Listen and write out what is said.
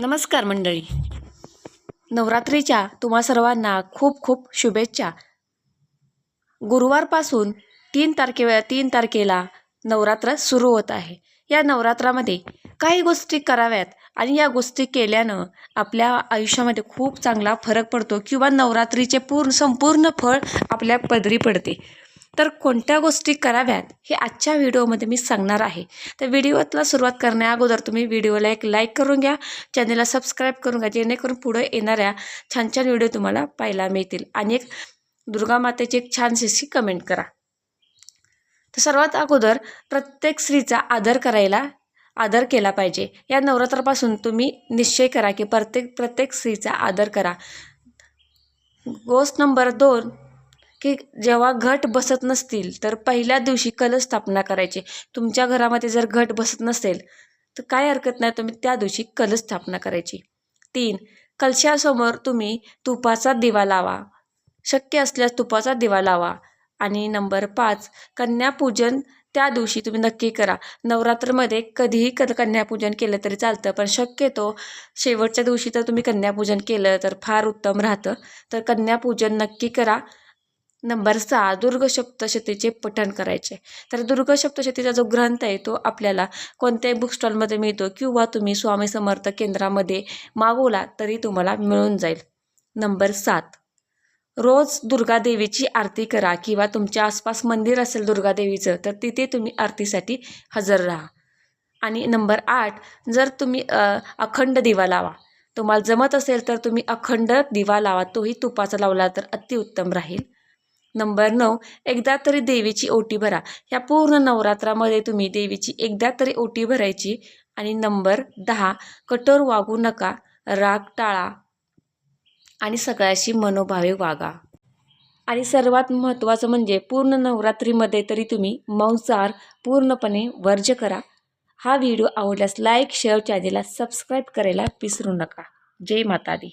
नमस्कार मंडळी. नवरात्रीच्या तुम्हा सर्वांना खूप खूप शुभेच्छा. गुरुवारपासून तीन तारखे तीन तारखेला नवरात्र सुरू होत आहे. या नवरात्रामध्ये काही गोष्टी कराव्यात आणि या गोष्टी केल्यानं आपल्या आयुष्यामध्ये खूप चांगला फरक पडतो किंवा नवरात्रीचे पूर्ण संपूर्ण फळ आपल्या पदरी पडते. तर कोणत्या गोष्टी कराव्यात हे आजच्या व्हिडिओमध्ये मी सांगणार आहे. तर व्हिडिओतला सुरुवात करण्या अगोदर तुम्ही व्हिडिओला एक लाईक करून घ्या. चॅनलला सबस्क्राईब करून घ्या जेणेकरून पुढे येणाऱ्या छान छान व्हिडिओ तुम्हाला पाहायला मिळतील. आणि एक दुर्गा मातेची एक छानशी अशी कमेंट करा. तर सर्वात अगोदर प्रत्येक स्त्रीचा आदर करायला आदर केला पाहिजे. या नवरात्रापासून तुम्ही निश्चय करा की प्रत्येक प्रत्येक स्त्रीचा आदर करा. गोष्ट नंबर दोन की जेव्हा घट बसत नसतील तर पहिल्या दिवशी कलश स्थापना करायची. तुमच्या घरामध्ये जर घट बसत नसेल तर काय हरकत नाही तुम्ही त्या दिवशी कलश स्थापना करायची. तीन कलशासमोर तुम्ही तुपाचा दिवा लावा. शक्य असल्यास तुपाचा दिवा लावा. आणि नंबर पाच कन्यापूजन त्या दिवशी तुम्ही नक्की करा. नवरात्रमध्ये कधीही क कन्यापूजन केलं तरी चालतं पण शक्यतो शेवटच्या दिवशी तर तुम्ही कन्यापूजन केलं तर फार उत्तम राहतं. तर कन्यापूजन नक्की करा. नंबर सहा दुर्ग सप्तशतीचे पठण करायचे. तर दुर्ग सप्तशतीचा जो ग्रंथ आहे तो आपल्याला कोणत्याही बुक स्टॉलमध्ये मिळतो किंवा तुम्ही स्वामी समर्थ केंद्रामध्ये मागवला तरी तुम्हाला मिळून जाईल. नंबर सात रोज दुर्गादेवीची आरती करा किंवा तुमच्या आसपास मंदिर असेल दुर्गादेवीचं तर तिथे तुम्ही आरतीसाठी हजर राहा. आणि नंबर आठ जर तुम्ही अखंड दिवा लावा. तुम्हाला जमत असेल तर तुम्ही अखंड दिवा लावा तोही तुपाचा लावला तर अतिउत्तम राहील. नंबर नऊ एकदा तरी देवीची ओटी भरा. ह्या पूर्ण नवरात्रामध्ये तुम्ही देवीची एकदा तरी ओटी भरायची. आणि नंबर दहा कठोर वागू नका राग टाळा. आणि सगळ्याशी मनोभावे वागा. आणि सर्वात महत्त्वाचं म्हणजे पूर्ण नवरात्रीमध्ये तरी तुम्ही मांसाहार पूर्णपणे वर्ज करा. हा व्हिडिओ आवडल्यास लाईक शेअर चॅनेलला सबस्क्राईब करायला विसरू नका. जय माता दी